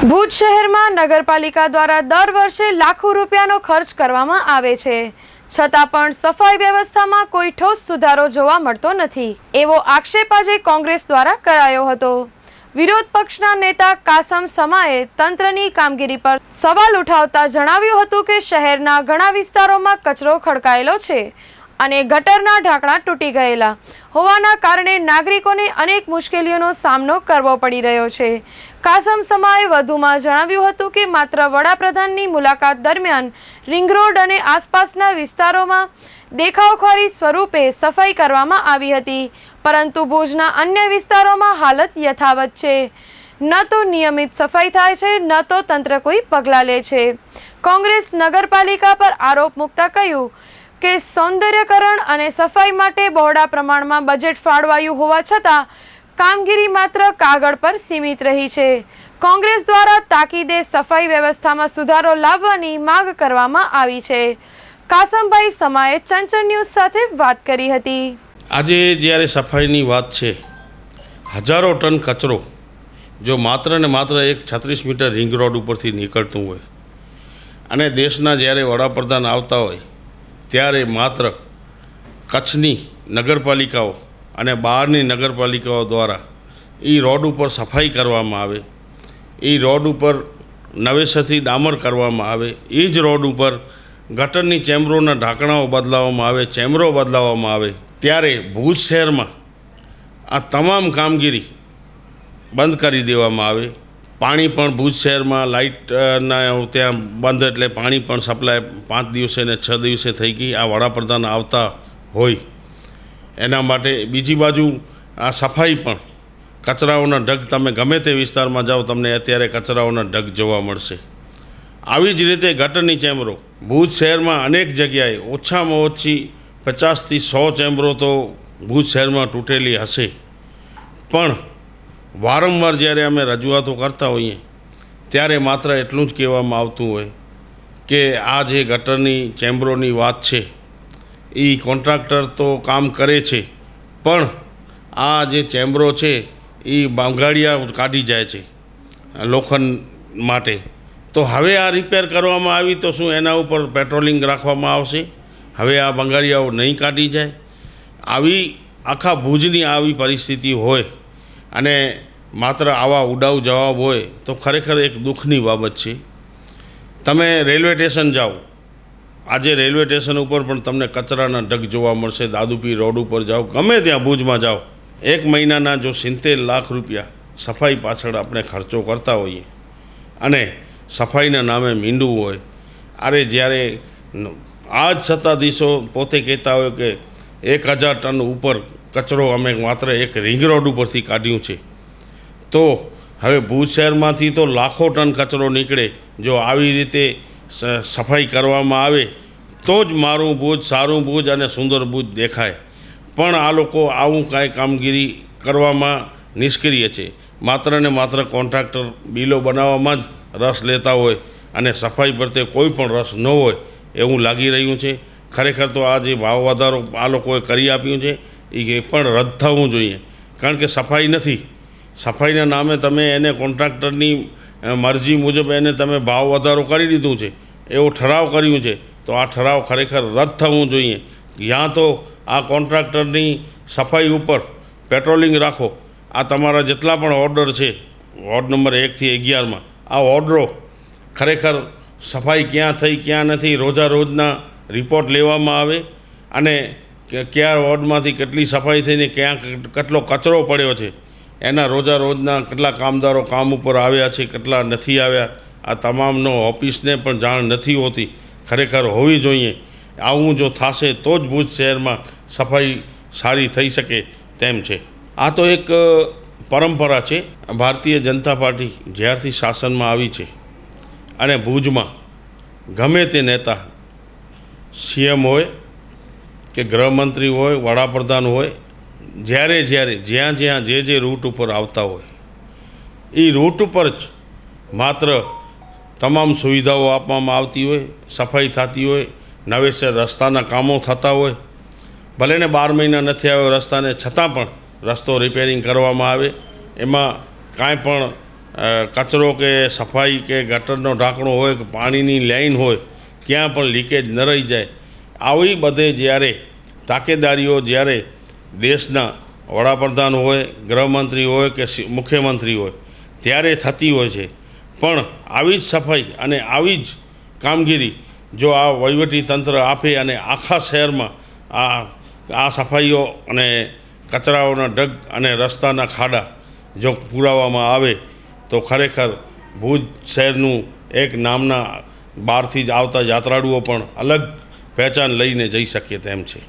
ભુજ શહેરમાં નગરપાલિકા દ્વારા દર વર્ષે લાખો રૂપિયાનો ખર્ચ કરવામાં આવે છે. છતાં પણ સફાઈ વ્યવસ્થામાં કોઈ ઠોસ સુધારો જોવા મળતો નથી. એવો આક્ષેપ આજે કોંગ્રેસ દ્વારા કરાયો હતો. વિરોધ પક્ષના નેતા કાસમ સમાએ તંત્રની કામગીરી પર સવાલ ઉઠાવતા જણાવ્યું હતું કે શહેરના ઘણા વિસ્તારોમાં કચરો ખડકાયેલો છે. અને ગટરના ઢાંકણા તૂટી ગયેલા. હોવાના કારણે નાગરિકોને અનેક મુશ્કેલીઓનો સામનો કરવો પડી રહ્યો છે. કાસમ સમાએ વધુમાં જણાવ્યું હતું કે, માત્ર વડાપ્રધાનની મુલાકાત દરમિયાન રિંગ રોડ અને આસપાસના વિસ્તારોમાં દેખાવખોરી સ્વરૂપે સફાઈ કરવામાં આવી હતી. પરંતુ ભુજના અન્ય વિસ્તારોમાં હાલત યથાવત છે. ન તો નિયમિત સફાઈ થાય છે, ન તો તંત્ર કોઈ પગલાં લે છે. કોંગ્રેસ નગરપાલિકા પર આરોપ મૂકતા કહ્યું કે સૌંદર્યકરણ અને સફાઈ માટે બહોળા પ્રમાણમાં બજેટ ફાળવાયું હોવા છતાં કામગીરી માત્ર કાગળ પર સીમિત રહી છે. કોંગ્રેસ દ્વારા તાકીદે સફાઈ વ્યવસ્થામાં સુધારો લાવવાની માંગ કરવામાં આવી છે. કાસમભાઈ સમાએ ચંચન ન્યૂઝ સાથે વાત કરી હતી. આજે જ્યારે સફાઈની વાત છે, હજારો ટન કચરો, જો માત્ર ને માત્ર એક છત્રીસ મીટર રિંગ રોડ ઉપરથી નીકળતું હોય, અને દેશના જ્યારે વડાપ્રધાન આવતા હોય ત્યારે માત્ર કચ્છની નગરપાલિકાઓ અને બહારની નગરપાલિકાઓ દ્વારા એ રોડ ઉપર સફાઈ કરવામાં આવે એ રોડ ઉપર નવેસરથી ડામર કરવામાં આવે એ જ રોડ ઉપર ગટરની ચેમ્બરોના ઢાંકણાઓ બદલાવવામાં આવે, ચેમ્બરો બદલાવવામાં આવે, ત્યારે ભુજ શહેરમાં આ તમામ કામગીરી બંધ કરી દેવામાં આવે. પાણી પણ ભુજ શહેરમાં લાઇટના ત્યાં બંધ એટલે પાણી પણ સપ્લાય પાંચ દિવસે ને છ દિવસે થઈ ગઈ. આ વડાપ્રધાન આવતા હોય. એના માટે બીજી બાજુ આ સફાઈ પણ. કચરાઓના ઢગ તમે ગમે તે વિસ્તારમાં જાઓ, તમને અત્યારે કચરાઓના ઢગ જોવા મળશે. આવી જ રીતે ગટરની ચેમ્બરો. ભુજ શહેરમાં અનેક જગ્યાએ ઓછામાં ઓછી પચાસથી સો ચેમ્બરો તો ભુજ શહેરમાં તૂટેલી હશે. પણ વારંવાર જ્યારે અમે રજૂઆતો કરતા હોઈએ, ત્યારે માત્ર એટલું જ કહેવામાં આવતું હોય કે આ જે ગટરની, ચેમ્બરોની વાત છે, એ કોન્ટ્રાક્ટર તો કામ કરે છે, પણ આ જે ચેમ્બરો છે, એ બાંગાડિયા કાઢી જાય છે, લોખંડ માટે. તો હવે આ રિપેર કરવામાં આવી તો શું એના ઉપર પેટ્રોલિંગ રાખવામાં આવશે? હવે આ બંગાળિયાઓ નહીં કાઢી જાય? આવી આખા ભુજની આવી પરિસ્થિતિ હોય અને માત્ર આવા ઉડાઉ જવાબ હોય તો ખરેખર એક દુઃખની બાબત છે. તમે રેલવે સ્ટેશન જાઓ. આજે રેલવે સ્ટેશન ઉપર પણ તમને કચરાના ઢગ જોવા મળશે દાદુપી રોડ ઉપર જાઓ, ગમે ત્યાં ભુજમાં જાઓ. એક મહિનાના જો સિત્તેર લાખ રૂપિયા સફાઈ પાછળ આપણે ખર્ચો કરતા હોઈએ અને સફાઈના નામે મીંડું હોય અરે જ્યારે આ જ સત્તાધીશો પોતે કહેતા હોય કે એક હજાર ટન ઉપર કચરો અમે માત્ર એક રિંગ રોડ ઉપરથી કાઢ્યું છે. તો હવે ભુજ શહેરમાંથી તો લાખો ટન કચરો નીકળે. જો આવી રીતે સફાઈ કરવામાં આવે, તો જ મારું ભુજ સારું ભુજ અને સુંદર ભુજ દેખાય. પણ આ લોકો આવું કાંઈ કામગીરી કરવામાં નિષ્ક્રિય છે. માત્ર ને માત્ર કોન્ટ્રાક્ટર બિલો બનાવવામાં જ રસ લેતા હોય અને સફાઈ પ્રત્યે કોઈ પણ રસ ન હોય એવું લાગી રહ્યું છે. ખરેખર તો આ જે ભાવ વધારો આ લોકોએ કરી આપ્યું છે એ પણ રદ થવું જોઈએ. કારણ કે સફાઈ નથી. સફાઈના નામે તમે એને કોન્ટ્રાક્ટરની મરજી મુજબ એને તમે ભાવ વધારો કરી દીધું છે. એવો ઠરાવ કર્યું છે. તો આ ઠરાવ ખરેખર રદ થવું જોઈએ. યા તો આ કોન્ટ્રાક્ટરની સફાઈ ઉપર પેટ્રોલિંગ રાખો. આ તમારા જેટલા પણ ઓર્ડર છે, વોર્ડ નંબર એકથી અગિયારમાં, આ ઓર્ડરો ખરેખર સફાઈ ક્યાં થઈ, ક્યાં નથી રોજા રોજના રિપોર્ટ લેવામાં આવે. અને કે કયા વોર્ડમાંથી કેટલી સફાઈ થઈને ક્યાં કેટલો કચરો પડ્યો છે. એના રોજા રોજના કેટલા કામદારો કામ ઉપર આવ્યા છે, કેટલા નથી આવ્યા. આ તમામનો ઓફિસને પણ જાણ નથી હોતી. ખરેખર હોવી જોઈએ. આવું જો થશે તો જ ભુજ શહેરમાં સફાઈ સારી થઈ શકે તેમ છે. આ તો એક પરંપરા છે. ભારતીય જનતા પાર્ટી જ્યારથી શાસનમાં આવી છે. અને ભુજમાં ગમે તે નેતા સીએમ હોય કે ગૃહમંત્રી હોય, વડાપ્રધાન હોય, જ્યારે જ્યારે, જ્યાં જ્યાં જે જે રૂટ ઉપર આવતા હોય એ રૂટ ઉપર જ માત્ર તમામ સુવિધાઓ આપવામાં આવતી હોય, સફાઈ થતી હોય, નવેસર રસ્તાના કામો થતા હોય, ભલે ને બાર મહિના નથી આવ્યો રસ્તાને, છતાં પણ રસ્તો રિપેરિંગ કરવામાં આવે. એમાં કાંઈ પણ કચરો કે સફાઈ કે ગટરનો ઢાંકણો હોય કે પાણીની લાઈન હોય, ક્યાં પણ લીકેજ ન રહી જાય આવી બધે જ્યારે તાકેદારીઓ જ્યારે દેશના વડાપ્રધાન હોય, ગૃહમંત્રી હોય કે મુખ્યમંત્રી હોય, ત્યારે થતી હોય છે. પણ આવી જ સફાઈ અને આવી જ કામગીરી જો આ વહીવટી તંત્ર આપે અને આખા શહેરમાં આ આ સફાઈઓ અને કચરાઓના ડગ અને રસ્તાના ખાડા જો પુરાવવામાં આવે, તો ખરેખર ભુજ શહેરનું એક નામના બહારથી જ આવતા યાત્રાળુઓ પણ અલગ પહેચાન લઈને જઈ શકીએ તેમ છે.